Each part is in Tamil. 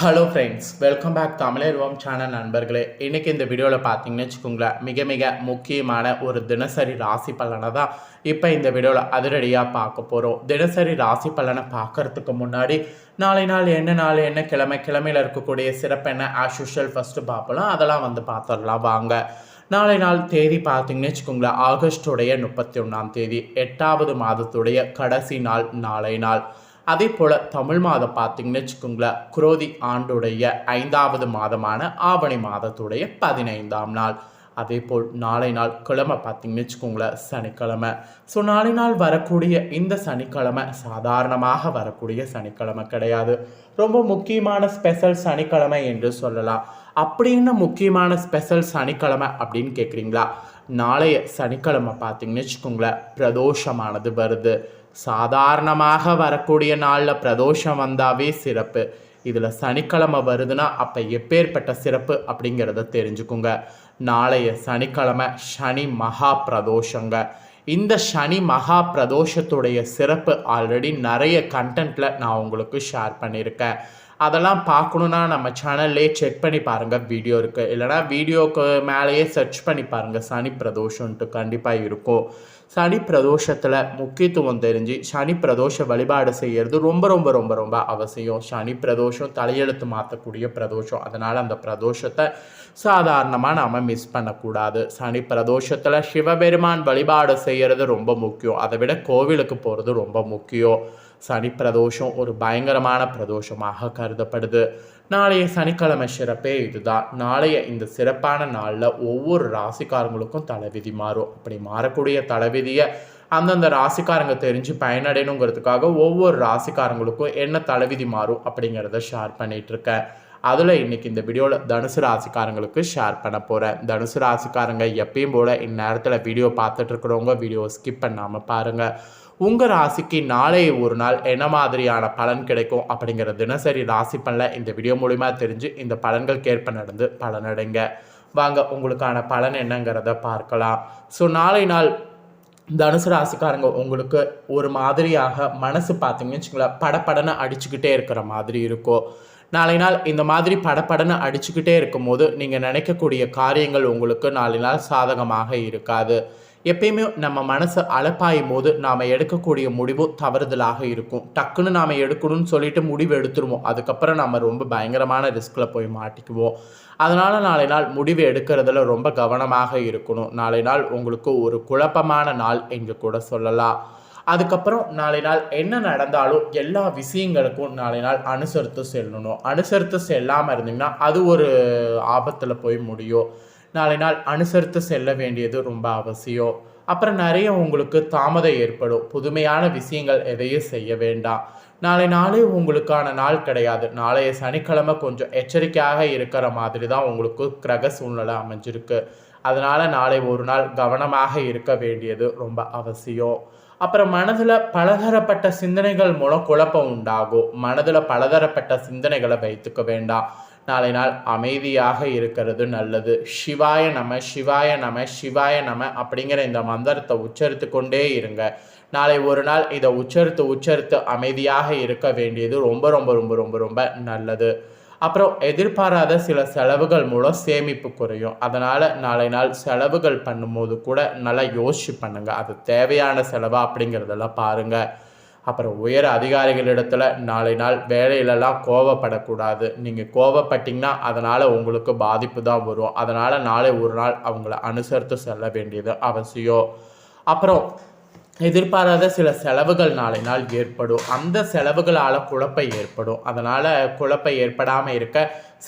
Hello friends welcome back Tamilarvam channel நண்பர்களே. இன்றைக்கி இந்த வீடியோவில் பார்த்தீங்கன்னு வச்சுக்கோங்களேன் மிக மிக முக்கியமான ஒரு தினசரி ராசி பலனை தான் இப்போ இந்த வீடியோவில் அதிரடியாக பார்க்க போகிறோம் தினசரி ராசி பலனை பார்க்கறதுக்கு முன்னாடி நாளை நாள் என்ன நாள் என்ன கிழமை கிழமையில் இருக்கக்கூடிய சிறப்பு என்ன ஆஸ் யூஷுவல் ஃபஸ்ட்டு பார்ப்பலாம். அதெல்லாம் வந்து பார்த்துடலாம். வாங்க. நாளை நாள் தேதி பார்த்தீங்கன்னு வச்சுக்கோங்களேன் ஆகஸ்டுடைய முப்பத்தி ஒன்றாம் தேதி எட்டாவது மாதத்துடைய கடைசி நாள் நாளை நாள். அதே போல் தமிழ் மாதம் பார்த்தீங்கன்னு வச்சுக்கோங்களேன் குரோதி ஆண்டுடைய ஐந்தாவது மாதமான ஆவணி மாதத்துடைய பதினைந்தாம் நாள். அதே போல் நாளை நாள் கிழமை பார்த்தீங்கன்னு வச்சுக்கோங்களேன் சனிக்கிழமை. ஸோ நாளை நாள் வரக்கூடிய இந்த சனிக்கிழமை சாதாரணமாக வரக்கூடிய சனிக்கிழமை கிடையாது. ரொம்ப முக்கியமான ஸ்பெஷல் சனிக்கிழமை என்று சொல்லலாம். அப்படின்னு முக்கியமான ஸ்பெஷல் சனிக்கிழமை அப்படின்னு கேட்குறீங்களா? நாளைய சனிக்கிழமை பார்த்தீங்கன்னு வச்சுக்கோங்களேன் பிரதோஷமானது வருது. சாதாரணமாக வரக்கூடிய நாளில் பிரதோஷம் வந்தாவே சிறப்பு. இதில் சனிக்கிழமை வருதுன்னா அப்போ எப்பேற்பட்ட சிறப்பு அப்படிங்கிறத தெரிஞ்சுக்குங்க. நாளைய சனிக்கிழமை சனி மகா பிரதோஷங்க. இந்த சனி மகா பிரதோஷத்துடைய சிறப்பு ஆல்ரெடி நிறைய கண்டென்ட்டில் நான் உங்களுக்கு ஷேர் பண்ணியிருக்கேன். அதெல்லாம் பார்க்கணுன்னா நம்ம சேனல்லே செக் பண்ணி பாருங்கள் வீடியோ இருக்குது இல்லைனா வீடியோக்கு மேலேயே சர்ச் பண்ணி பாருங்கள் சனி பிரதோஷன்ட்டு கண்டிப்பாக இருக்கும். சனி பிரதோஷத்தில் முக்கியத்துவம் தெரிஞ்சு சனி பிரதோஷ வழிபாடு செய்கிறது ரொம்ப ரொம்ப ரொம்ப ரொம்ப அவசியம். சனி பிரதோஷம் தலையெழுத்து மாற்றக்கூடிய பிரதோஷம். அதனால் அந்த பிரதோஷத்தை சாதாரணமாக நாம் மிஸ் பண்ணக்கூடாது. சனி பிரதோஷத்தில் சிவபெருமான் வழிபாடு செய்கிறது ரொம்ப முக்கியம். அதை விட கோவிலுக்கு போகிறது ரொம்ப முக்கியம். சனி பிரதோஷம் ஒரு பயங்கரமான பிரதோஷமாக கருதப்படுது. நாளைய சனிக்கிழமை சிறப்பே இதுதான். நாளைய இந்த சிறப்பான நாளில் ஒவ்வொரு ராசிக்காரங்களுக்கும் தலைவிதி மாறும். அப்படி மாறக்கூடிய தலைவிதியை அந்தந்த ராசிக்காரங்க தெரிஞ்சு பயனடையணுங்கிறதுக்காக ஒவ்வொரு ராசிக்காரங்களுக்கும் என்ன தலைவிதி மாறும் அப்படிங்கிறத ஷேர் பண்ணிகிட்ருக்கேன் அதில் இன்றைக்கி இந்த வீடியோவில் தனுசு ராசிக்காரங்களுக்கு ஷேர் பண்ண போகிறேன் தனுசு ராசிக்காரங்க எப்பயும் போல் இந்நேரத்தில் வீடியோ பார்த்துட்ருக்குறவங்க வீடியோ ஸ்கிப் பண்ணாமல் பாருங்கள் உங்கள் ராசிக்கு நாளை ஒரு நாள் என்ன மாதிரியான பலன் கிடைக்கும் அப்படிங்கிற தினசரி ராசி பலனை இந்த வீடியோ மூலிமா தெரிஞ்சு இந்த பலன்களுக்கு ஏற்ப நடந்து பலனடைங்க. வாங்க உங்களுக்கான பலன் என்னங்கிறத பார்க்கலாம். ஸோ நாளை நாள் தனுசு ராசிக்காரங்க உங்களுக்கு ஒரு மாதிரியாக மனசு பார்த்தீங்கன்னு வச்சுங்களேன் படப்படனை அடிச்சுக்கிட்டே இருக்கிற மாதிரி இருக்கும். நாளை நாள் இந்த மாதிரி படப்படனை அடிச்சுக்கிட்டே இருக்கும்போது நீங்கள் நினைக்கக்கூடிய காரியங்கள் உங்களுக்கு நாளை நாள் சாதகமாக இருக்காது. எப்பயுமே நம்ம மனசு அழப்பாயும் போது நாம் எடுக்கக்கூடிய முடிவு தவறுதலாக இருக்கும். டக்குன்னு நாம் எடுக்கணும்னு சொல்லிட்டு முடிவு எடுத்துருவோம். அதுக்கப்புறம் நம்ம ரொம்ப பயங்கரமான ரிஸ்கில் போய் மாட்டிக்குவோம். அதனால் நாளை நாள் முடிவு எடுக்கிறதுல ரொம்ப கவனமாக இருக்கணும். நாளை நாள் உங்களுக்கு ஒரு குழப்பமான நாள் என்று கூட சொல்லலாம். அதுக்கப்புறம் நாளை நாள் என்ன நடந்தாலும் எல்லா விஷயங்களுக்கும் நாளை நாள் அனுசரித்து செல்லணும். அனுசரித்து செல்லாமல் இருந்தீங்கன்னா அது ஒரு ஆபத்தில் போய் முடியும். நாளை நாள் அனுசரித்து செல்ல வேண்டியது ரொம்ப அவசியம். அப்புறம் நிறைய உங்களுக்கு தாமதம் ஏற்படும். புதுமையான விஷயங்கள் எதையும் செய்ய வேண்டாம். நாளை நாளே உங்களுக்கான நாள் கிடையாது. நாளைய சனிக்கிழமை கொஞ்சம் எச்சரிக்கையாக இருக்கிற மாதிரி தான் உங்களுக்கு கிரக சூழ்நிலை அமைஞ்சிருக்கு. அதனால் நாளை ஒரு நாள் கவனமாக இருக்க வேண்டியது ரொம்ப அவசியம். அப்புறம் மனதில் பலதரப்பட்ட சிந்தனைகள் மூலம் குழப்பம் உண்டாகும். மனதில் பலதரப்பட்ட சிந்தனைகளை வைத்துக்க வேண்டாம். நாளை நாள் அமைதியாக இருக்கிறது நல்லது. சிவாய நம சிவாய நம சிவாய நம அப்படிங்கிற இந்த மந்திரத்தை உச்சரித்து கொண்டே இருங்க. நாளை ஒரு நாள் இதை உச்சரித்து உச்சரித்து அமைதியாக இருக்க வேண்டியது ரொம்ப ரொம்ப ரொம்ப ரொம்ப ரொம்ப நல்லது. அப்புறம் எதிர்பாராத சில செலவுகள் மூலம் சேமிப்பு குறையும். அதனால் நாளை நாள் செலவுகள் பண்ணும்போது கூட நல்லா யோசிச்சு பண்ணுங்கள் அது தேவையான செலவா அப்படிங்கிறதெல்லாம் பாருங்கள் அப்புறம் உயர் அதிகாரிகளிடத்துல நாளை நாள் வேலையிலலாம் கோவப்படக்கூடாது. நீங்கள் கோவப்பட்டீங்கன்னா அதனால் உங்களுக்கு பாதிப்பு தான் வரும். அதனால் நாளை ஒரு நாள் அவங்கள அனுசரித்து செல்ல வேண்டியது அவசியம். அப்புறம் எதிர்பாராத சில செலவுகள் நாளை நாள் ஏற்படும். அந்த செலவுகளால் குழப்பம் ஏற்படும். அதனால் குழப்பம் ஏற்படாமல் இருக்க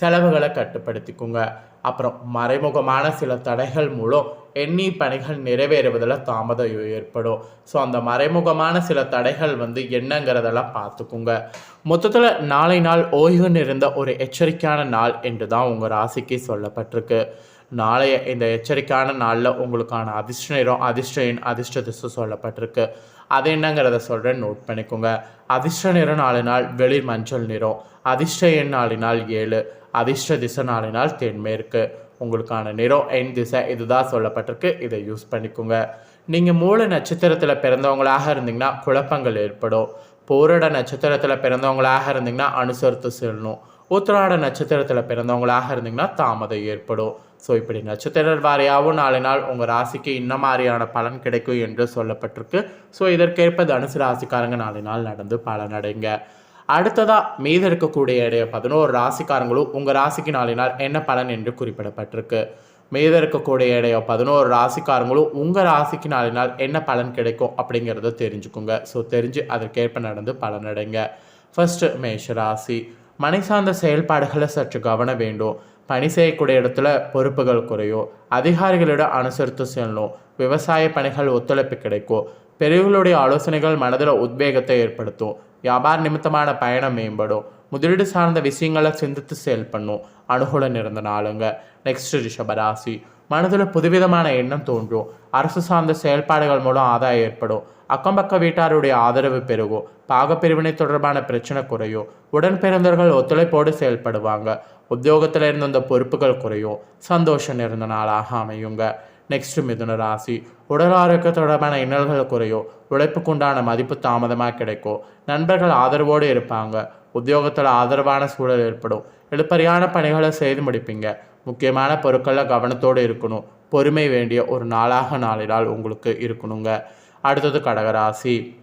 செலவுகளை கட்டுப்படுத்திக்குங்க. அப்புறம் மறைமுகமான சில தடைகள் மூலம் எண்ணி பணிகள் நிறைவேறுவதில் தாமதம் ஏற்படும். ஸோ அந்த மறைமுகமான சில தடைகள் வந்து என்னங்கிறதெல்லாம் பார்த்துக்குங்க. மொத்தத்தில் நாளை நாள் ஓய்வு இருந்த ஒரு எச்சரிக்கையான நாள் என்று தான் உங்கள் ராசிக்கு சொல்லப்பட்டிருக்கு. நாளைய இந்த எச்சரிக்கையான நாளில் உங்களுக்கான அதிர்ஷ்ட நிறம் அதிர்ஷ்ட எண் அதிர்ஷ்ட திசை சொல்லப்பட்டிருக்கு. அது என்னங்கிறத சொல்கிறேன் நோட் பண்ணிக்கோங்க. அதிர்ஷ்ட நிறம் நாளினால் நாள் வெளிர் மஞ்சள் நிறம் அதிர்ஷ்ட எண் நாள் ஏழு அதிர்ஷ்ட திசை நாளினால் நாள் தென்மேற்கு. உங்களுக்கான நிறம் எண் திசை இதுதான் சொல்லப்பட்டிருக்கு. இதை யூஸ் பண்ணிக்கோங்க. நீங்கள் மூல நட்சத்திரத்தில் பிறந்தவங்களாக இருந்தீங்கன்னா குழப்பங்கள் ஏற்படும். போரட நட்சத்திரத்தில் பிறந்தவங்களாக இருந்தீங்கன்னா அனுசரித்து செல்லணும். உத்திராட நட்சத்திரத்தில் பிறந்தவங்களாக இருந்தீங்கன்னா தாமதம் ஏற்படும். ஸோ இப்படி நட்சத்திர வாரியாகவும் நாளை நாள் உங்கள் ராசிக்கு இன்ன மாதிரியான பலன் கிடைக்கும் என்று சொல்லப்பட்டிருக்கு. ஸோ இதற்கேற்ப தனுசு ராசிக்காரங்க நாளை நாள் நடந்து பலனடைங்க. அடுத்ததாக மீது இருக்கக்கூடிய இடைய பதினோரு ராசிக்காரங்களும் உங்கள் ராசிக்கு நாளை நாள் என்ன பலன் என்று குறிப்பிடப்பட்டிருக்கு. மீத இருக்கக்கூடிய இடைய பதினோரு ராசிக்காரங்களும் உங்கள் ராசிக்கு நாளை நாள் என்ன பலன் கிடைக்கும் அப்படிங்கிறத தெரிஞ்சுக்குங்க. ஸோ தெரிஞ்சு அதற்கேற்ப நடந்து பலனடைங்க. ஃபஸ்ட்டு மேஷ ராசி. மனை சார்ந்த செயல்பாடுகளை சற்று கவனம் வேண்டும். பணி செய்யக்கூடிய இடத்துல பொறுப்புகள் குறையும். அதிகாரிகளிடம் அனுசரித்து செல்லணும். விவசாய பணிகள் ஒத்துழைப்பு கிடைக்கும். பெரியவர்களுடைய ஆலோசனைகள் மனதில் உத்வேகத்தை ஏற்படுத்தும். வியாபார நிமித்தமான பயணம் மேம்படும். முதலீடு சார்ந்த விஷயங்களை சிந்தித்து செயல்படணும் அனுகூலம் இருந்த நாளுங்க. நெக்ஸ்ட் ரிஷபராசி மனதில் புதுவிதமான எண்ணம் தோன்றும். அரசு சார்ந்த செயல்பாடுகள் மூலம் ஆதாயம் ஏற்படும். அக்கம்பக்க வீட்டாருடைய ஆதரவு பெருகும் பாகப்பிரிவினை தொடர்பான பிரச்சனை குறையும் உடன் பிறந்தவர்கள் ஒத்துழைப்போடு செயல்படுவாங்க. உத்தியோகத்தில் இருந்த அந்த பொறுப்புகள் குறையும் சந்தோஷம் இருந்த நாளாக அமையுங்க. நெக்ஸ்ட் மிதுன ராசி. உடல் ஆரோக்கிய தொடர்பான இன்னல்கள் குறையும் உழைப்புக்குண்டான மதிப்பு தாமதமாக கிடைக்கும் நண்பர்கள் ஆதரவோடு இருப்பாங்க. உத்தியோகத்தில் ஆதரவான சூழல் ஏற்படும். எழுப்பறியான பணிகளை செய்து முடிப்பீங்க. முக்கியமான பொருட்களில் கவனத்தோடு இருக்கணும். பொறுமை வேண்டிய ஒரு நாளாக நாளினால் உங்களுக்கு இருக்கணுங்க. அடுத்தது கடகராசி.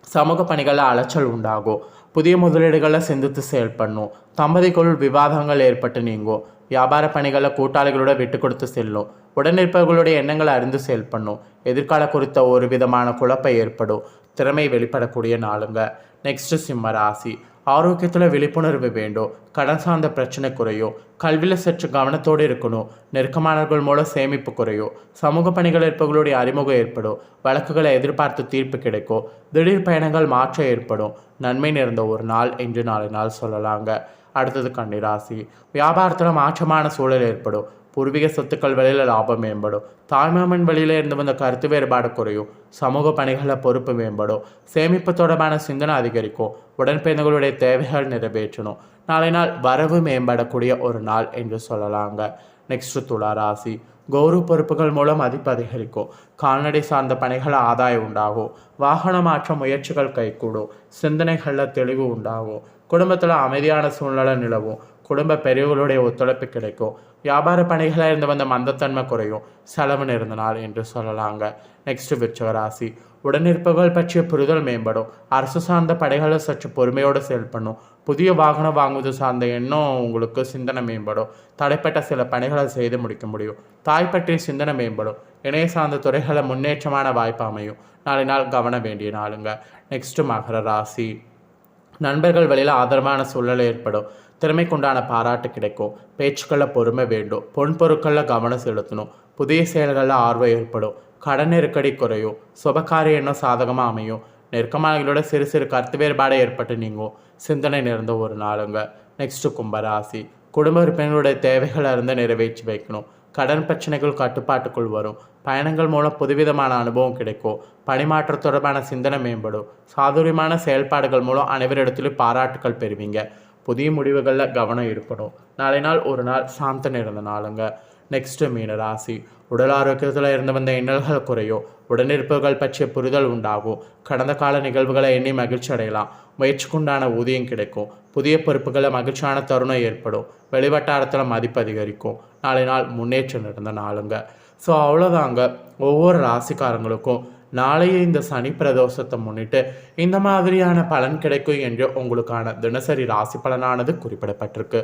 சமூக பணிகளில் அலைச்சல் உண்டாகும். புதிய முதலீடுகளை சிந்தித்து செயல்படணும் தம்பதிக்குள் விவாதங்கள் ஏற்பட்டு நீங்கும். வியாபார பணிகளை கூட்டாளிகளோட விட்டு கொடுத்து செல்லும். உடனிருப்பவர்களுடைய எண்ணங்களை அறிந்து செயல்படணும் எதிர்கால குறித்த ஒரு விதமான குழப்பம் ஏற்படும். திறமை வெளிப்படக்கூடிய நாளுங்க. நெக்ஸ்ட் சிம்ம ராசி. ஆரோக்கியத்தில் விழிப்புணர்வு வேண்டும். கடன் சார்ந்த பிரச்சனை குறையும் கல்வியில் சற்று கவனத்தோடு இருக்கணும். நெருக்கமானவர்கள் மூலம் சேமிப்பு குறையும் சமூக பணிகள் இருப்பவர்களுடைய அறிமுகம் ஏற்படும். வழக்குகளை எதிர்பார்த்து தீர்ப்பு கிடைக்கும். திடீர் பயணங்கள் மாற்றம் ஏற்படும். நன்மை நிறைந்த ஒரு நாள் என்று நாலு நாள் சொல்லலாங்க. அடுத்தது கன்னிராசி. வியாபாரத்தில் மாற்றமான சூழல் ஏற்படும். பூர்வீக சொத்துக்கள் வழியில் லாபம் மேம்படும். தாய்மாமன் வழியில் இருந்து வந்த கருத்து வேறுபாடு குறையும். சமூக பணிகளில் பொறுப்பு மேம்படும். சேமிப்பு தொடர்பான சிந்தனை அதிகரிக்கும். உடன்பிறந்தவர்களுடைய தேவைகள் நிறைவேற்றணும். நாளை நாள் வரவு மேம்படக்கூடிய ஒரு நாள் என்று சொல்லலாங்க. நெக்ஸ்ட் துளா ராசி. கௌரவ பொறுப்புகள் மூலம் மதிப்பு அதிகரிக்கும். கால்நடை சார்ந்த பணிகள் ஆதாயம் உண்டாகும். வாகன மாற்ற முயற்சிகள் கைகூடும். சிந்தனைகளில் தெளிவு உண்டாகும். குடும்பத்தில் அமைதியான சூழ்நிலை நிலவும். குடும்ப பெரியவர்களுடைய ஒத்துழைப்பு கிடைக்கும். வியாபார பணிகளில் இருந்து வந்த மந்தத்தன்மை குறையும். செலவு நேர்ந்த நாள் என்று சொல்லலாங்க. நெக்ஸ்ட் விருச்சகராசி. உடனிருப்பவர்கள் பற்றிய புரிதல் மேம்படும். அரசு சார்ந்த படைகளை சற்று பொறுமையோடு செயல்படணும் புதிய வாகனம் வாங்குவது சார்ந்த எண்ணம் உங்களுக்கு சிந்தனை மேம்படும். தடைப்பட்ட சில பணிகளை செய்து முடிக்க முடியும். தாய் பற்றிய சிந்தனை மேம்படும். இணைய சார்ந்த துறைகளை முன்னேற்றமான வாய்ப்பு அமையும். நாளை நாள் கவனம் வேண்டிய நாளுங்க. நெக்ஸ்ட் மகர ராசி. நண்பர்கள் வழியில் ஆதரவான சூழல் ஏற்படும். திறமைக்குண்டான பாராட்டு கிடைக்கும். பேச்சுக்களில் பொறுமை வேண்டும். பொன்பொருட்களில் கவனம் செலுத்தணும். புதிய செயல்களில் ஆர்வம் ஏற்படும். கடன் நெருக்கடி குறையும். சுபகாரிய எண்ணம் சாதகமாக அமையும். நெருக்கமானங்களோட சிறு சிறு கருத்து வேறுபாடு ஏற்பட்டு நீங்கும். சிந்தனை நிறைந்த ஒரு நாளுங்க. நெக்ஸ்ட்டு கும்பராசி. குடும்ப உறுப்பினர்களுடைய தேவைகளை இருந்து நிறைவேற்றி வைக்கணும். கடன் பிரச்சனைகள் கட்டுப்பாட்டுக்குள் வரும். பயணங்கள் மூலம் புதுவிதமான அனுபவம் கிடைக்கும். பணிமாற்ற தொடர்பான சிந்தனை மேம்படும். சாதுரியமான செயல்பாடுகள் மூலம் அனைவரிடத்திலும் பாராட்டுகள் பெறுவீங்க. புதிய முடிவுகளில் கவனம் இருக்கணும் நாளை நாள் ஒரு நாள் சாந்தன் இருந்த நாளுங்க. நெக்ஸ்ட்டு மீன ராசி. உடல் ஆரோக்கியத்தில் இருந்து வந்த இன்னல்கள் குறையும். உடனிருப்புகள் பற்றிய புரிதல் உண்டாகும். கடந்த கால நிகழ்வுகளை எண்ணி மகிழ்ச்சி அடையலாம். முயற்சிக்குண்டான ஊதியம் கிடைக்கும். புதிய பொறுப்புகளை மகிழ்ச்சியான தருணம் ஏற்படும். வெளிவட்டாரத்தில் மதிப்பு அதிகரிக்கும். நாளை நாள் முன்னேற்றம் இருந்த நாளுங்க. ஸோ அவ்வளோதாங்க ஒவ்வொரு ராசிக்காரங்களுக்கும் நாளைய இந்த சனி பிரதோஷத்தை முன்னிட்டு இந்த மாதிரியான பலன் கிடைக்கும் என்று உங்களுக்கான தினசரி ராசி பலனானது குறிப்பிடப்பட்டிருக்கு.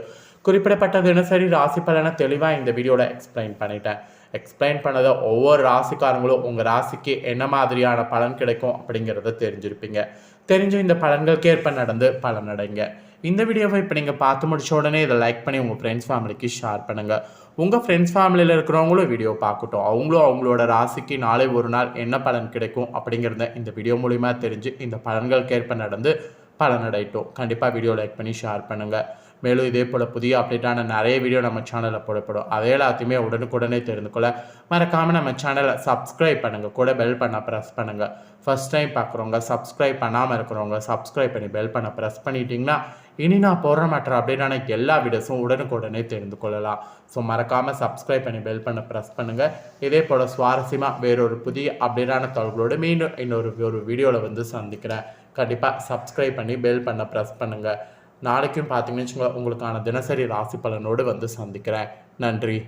குறிப்பிடப்பட்ட தினசரி ராசி பலனை தெளிவாக இந்த வீடியோவில் எக்ஸ்பிளைன் பண்ணிட்டேன். எக்ஸ்பிளைன் பண்ணதை ஒவ்வொரு ராசிக்காரங்களும் உங்கள் ராசிக்கு என்ன மாதிரியான பலன் கிடைக்கும் அப்படிங்கிறத தெரிஞ்சிருப்பீங்க. தெரிஞ்சு இந்த பலன்களுக்கு ஏற்ப நடந்து பலனடைங்க. இந்த வீடியோவை இப்போ நீங்கள் பார்த்து முடிச்ச உடனே இதை லைக் பண்ணி உங்கள் ஃப்ரெண்ட்ஸ் ஃபேமிலிக்கு ஷேர் பண்ணுங்கள் உங்கள் ஃப்ரெண்ட்ஸ் ஃபேமிலியில் இருக்கிறவங்களும் வீடியோ பார்க்கட்டும். அவங்களும் அவங்களோட ராசிக்கு நாளை ஒரு நாள் என்ன பலன் கிடைக்கும் அப்படிங்கிறத இந்த வீடியோ மூலிமா தெரிஞ்சு இந்த பலன்களுக்கு ஏற்ப நடந்து பலனடையட்டும். கண்டிப்பாக வீடியோ லைக் பண்ணி ஷேர் பண்ணுங்கள் மேலும் இதே போல் புதிய அப்டேட்டான நிறைய வீடியோ நம்ம சேனலில் போடப்படும். அதே எல்லாத்தையுமே உடனுக்குடனே தெரிந்து கொள்ள மறக்காமல் நம்ம சேனலை சப்ஸ்கிரைப் பண்ணுங்கள் கூட பெல் பண்ண ப்ரெஸ் பண்ணுங்கள் ஃபஸ்ட் டைம் பார்க்குறவங்க சப்ஸ்கிரைப் பண்ணாமல் இருக்கிறவங்க சப்ஸ்கிரைப் பண்ணி பெல் பண்ண ப்ரெஸ் பண்ணிட்டீங்கன்னா இனி நான் போடுற மற்ற அப்படின்னா எல்லா வீடியோஸும் உடனுக்குடனே தெரிந்து கொள்ளலாம். ஸோ மறக்காமல் சப்ஸ்கிரைப் பண்ணி பெல் பண்ண ப்ரெஸ் பண்ணுங்கள் இதே போல் சுவாரஸ்யமாக வேறொரு புதிய அப்டேட்டான தகவலோடு மீண்டும் இன்னொரு ஒரு வீடியோவில் வந்து சந்திக்கிறேன். கண்டிப்பாக சப்ஸ்கிரைப் பண்ணி பெல் பண்ண ப்ரெஸ் பண்ணுங்கள் நாளைக்கும் பார்த்தீங்கன்னு வச்சுக்கோங்க உங்களுக்கான தினசரி ராசி பலனோடு வந்து சந்திக்கிறேன். நன்றி.